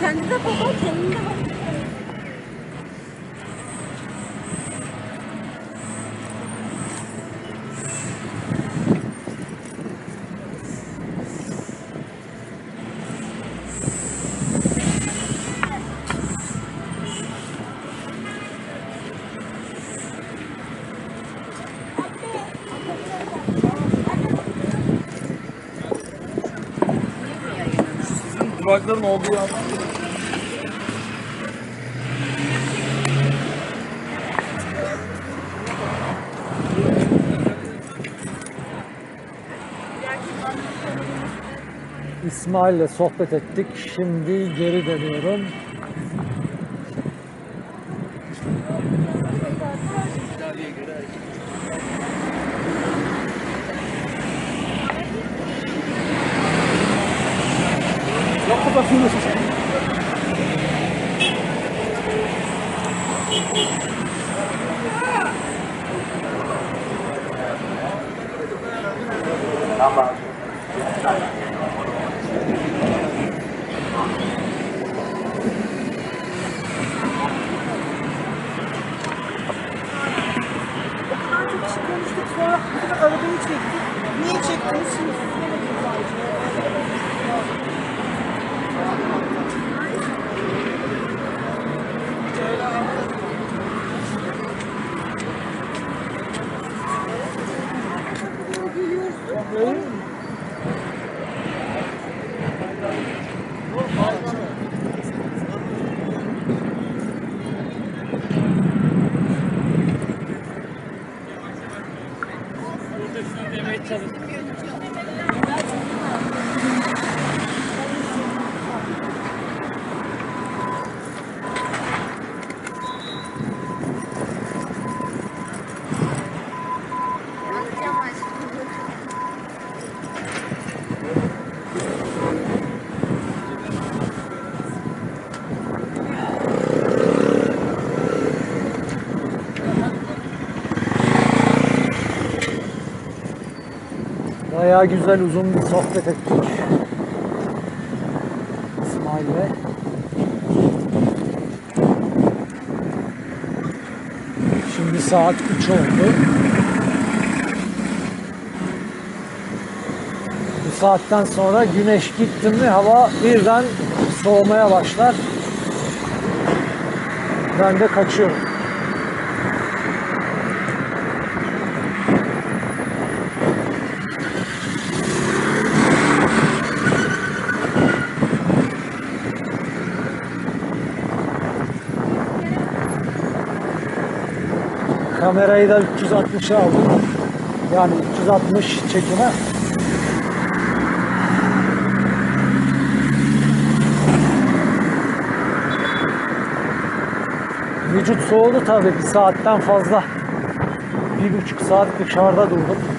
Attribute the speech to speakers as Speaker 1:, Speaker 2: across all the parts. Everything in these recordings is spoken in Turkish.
Speaker 1: Kendi de baba, kendi de baba.
Speaker 2: Durakların olduğu yer.
Speaker 3: İsmail'le sohbet ettik. Şimdi geri dönüyorum.
Speaker 2: Yok kapatıyorsun.
Speaker 4: Thank you.
Speaker 3: Bayağı güzel uzun bir sohbet ettik. İsmail'le. Şimdi saat 3 oldu. Bu saatten sonra güneş gitti mi hava birden soğumaya başlar. Ben de kaçıyorum. Kamerayı da 360'a aldım. Yani 360 çekime. Vücut soğudu tabii bir saatten fazla. Bir buçuk saat dışarıda durdum.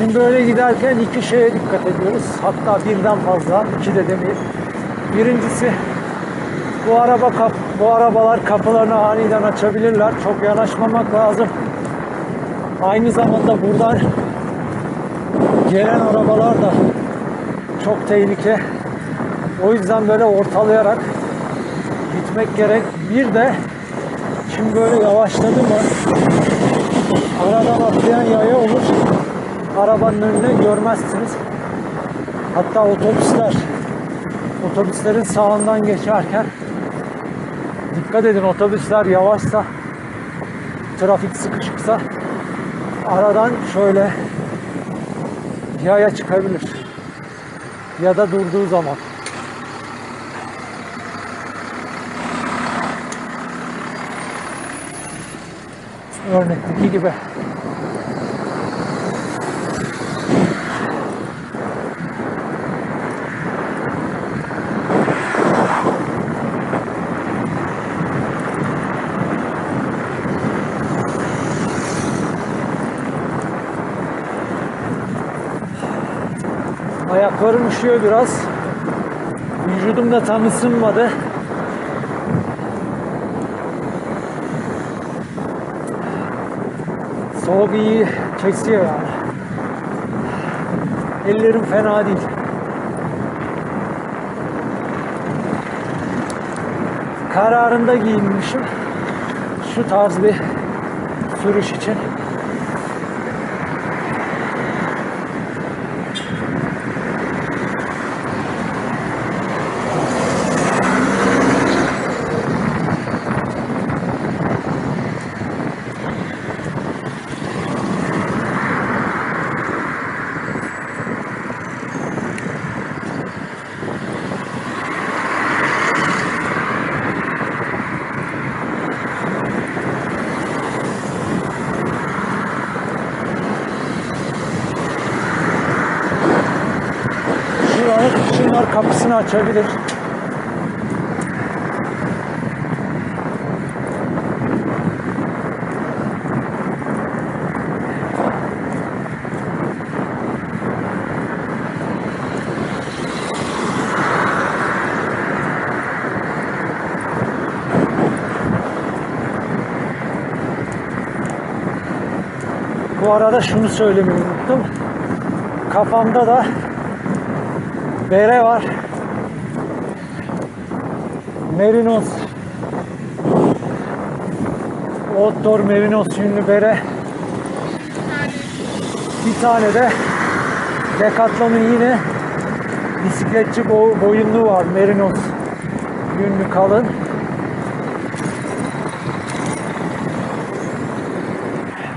Speaker 3: Şimdi böyle giderken iki şeye dikkat ediyoruz. Hatta birden fazla, iki de demeyeyim. Birincisi bu araba kap, bu arabalar kapılarını aniden açabilirler. Çok yanaşmamak lazım. Aynı zamanda buradan gelen arabalar da çok tehlike. O yüzden böyle ortalayarak gitmek gerek. Bir de Şimdi böyle yavaşladı mı aradan atlayan yaya olur. Arabanın önüne görmezsiniz. Hatta otobüsler otobüslerin sağından geçerken dikkat edin otobüsler yavaşsa trafik sıkışıksa aradan şöyle yaya çıkabilir. Ya da durduğu zaman. Örnekteki gibi. Ayaklarım üşüyor biraz. Vücudum da tam ısınmadı. Soğuk iyi kesiyor yani. Ellerim fena değil. Kararında giyinmişim. Şu tarz bir sürüş için. Kapısını açabilir. Bu arada şunu söylemeyi unuttum. Kafamda da bere var. Merinos. Outdoor Merinos yünlü bere. Bir tane de Decathlon'un yine bisikletçi bo- boyunluğu var. Merinos yünlü kalın.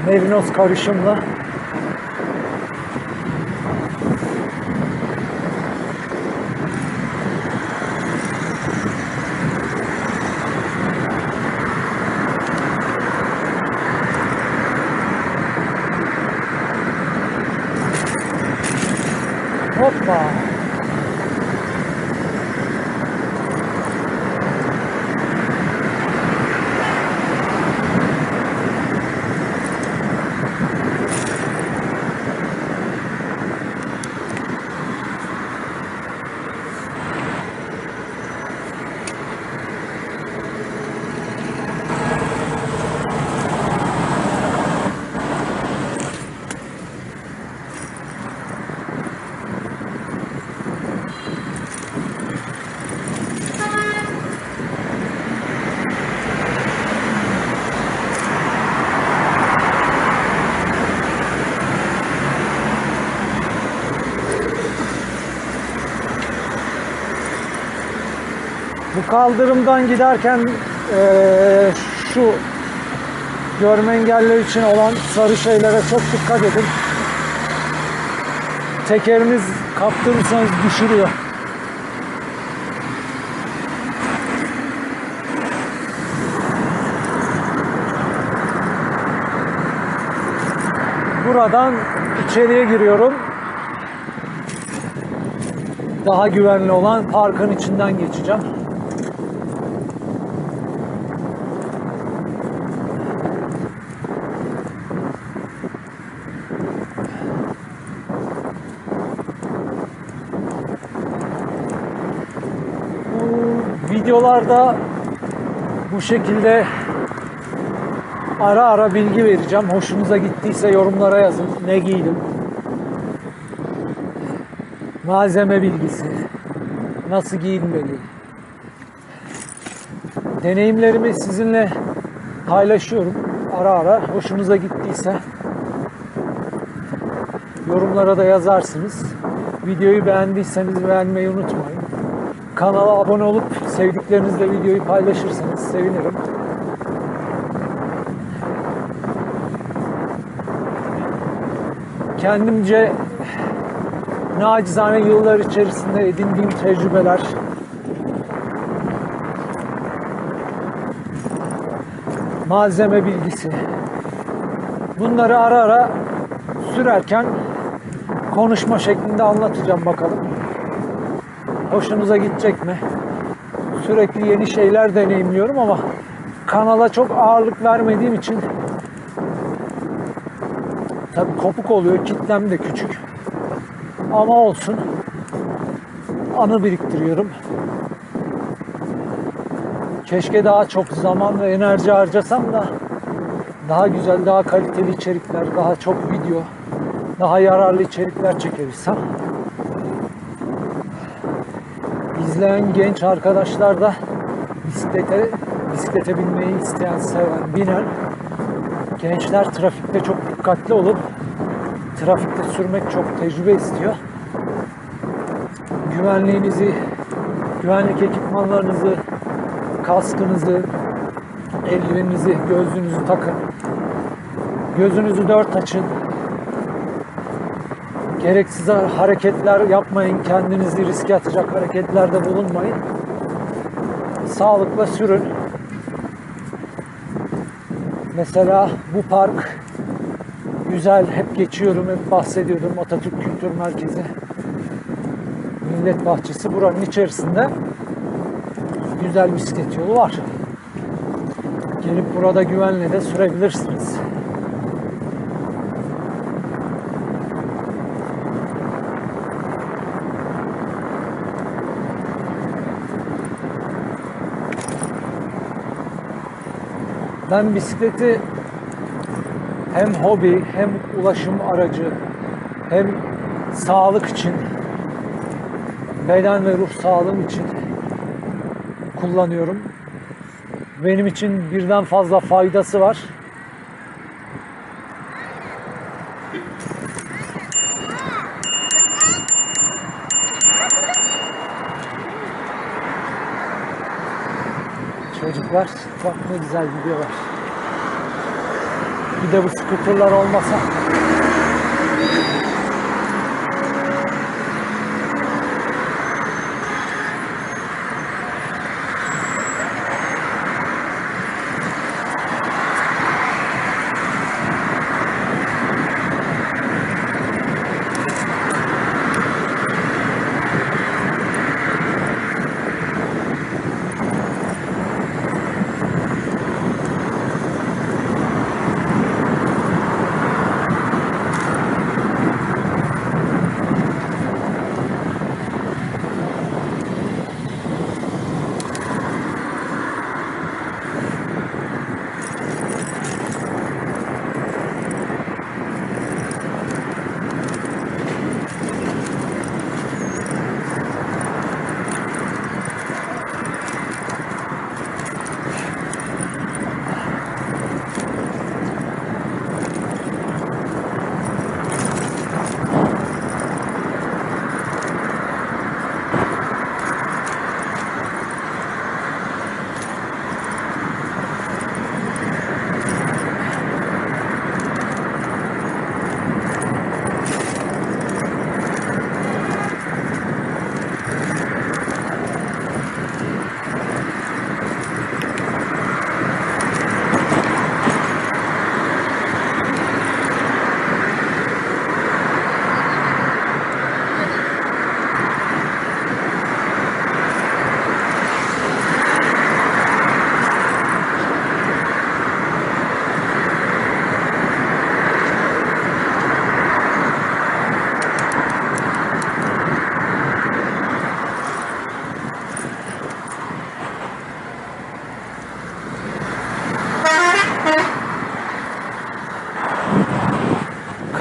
Speaker 3: Merinos karışımla. Hoppa. Bu kaldırımdan giderken eee, şu görme engelliler için olan sarı şeylere çok dikkat edin. Tekeriniz kaptırırsanız düşürüyor. Buradan içeriye giriyorum. Daha güvenli olan parkın içinden geçeceğim. Videolarda bu şekilde ara ara bilgi vereceğim. Hoşunuza gittiyse yorumlara yazın. Ne giydim? Malzeme bilgisi. Nasıl giyinmeli? Deneyimlerimi sizinle paylaşıyorum ara ara. Hoşunuza gittiyse yorumlara da yazarsınız. Videoyu beğendiyseniz beğenmeyi unutmayın. Kanala abone olup sevdiklerinizle videoyu paylaşırsanız sevinirim. Kendimce nacizane yıllar içerisinde edindiğim tecrübeler, malzeme bilgisi. Bunları ara ara sürerken konuşma şeklinde anlatacağım bakalım. Hoşunuza gidecek mi? Sürekli yeni şeyler deneyimliyorum ama kanala çok ağırlık vermediğim için tabii kopuk oluyor. Kitlem de küçük. Ama olsun. Anı biriktiriyorum. Keşke daha çok zaman ve enerji harcasam da daha güzel, daha kaliteli içerikler, daha çok video, daha yararlı içerikler çekebilsem. İzleyen genç arkadaşlar da bisiklete, bisiklete binmeyi isteyen, seven, binen gençler trafikte çok dikkatli olup trafikte sürmek çok tecrübe istiyor. Güvenliğinizi, güvenlik ekipmanlarınızı, kaskınızı, eldiveninizi, gözlüğünüzü takın. Gözünüzü dört açın. Gereksiz hareketler yapmayın. Kendinizi riske atacak hareketlerde bulunmayın. Sağlıkla sürün. Mesela bu park güzel. Hep geçiyorum, hep bahsediyordum. Atatürk Kültür Merkezi. Millet Bahçesi buranın içerisinde güzel bisiklet yolu var. Gelip burada güvenle de sürebilirsiniz. Ben bisikleti hem hobi hem ulaşım aracı hem sağlık için beden ve ruh sağlığım için kullanıyorum. Benim için birden fazla faydası var. Çocuklar bak ne güzel gidiyorlar. Bir de bu skuterlar olmasa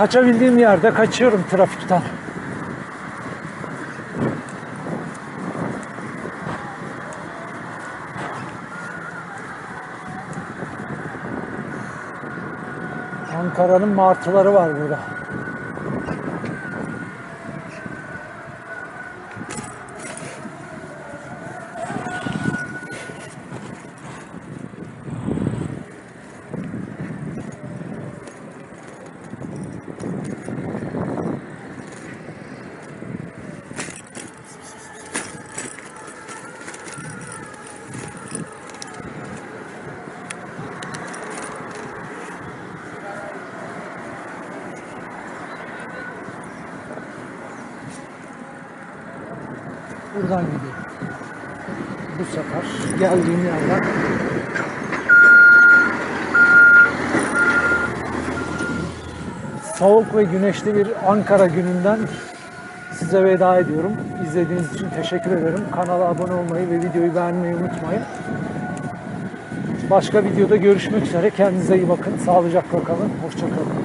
Speaker 3: kaçabildiğim yerde kaçıyorum trafikten. Ankara'nın martıları var burada. Buradan gidiyor. Bu sefer geldiğim yerden soğuk ve güneşli bir Ankara gününden size veda ediyorum. İzlediğiniz için teşekkür ederim. Kanala abone olmayı ve videoyu beğenmeyi unutmayın. Başka videoda görüşmek üzere. Kendinize iyi bakın. Sağlıcakla kalın. Hoşçakalın.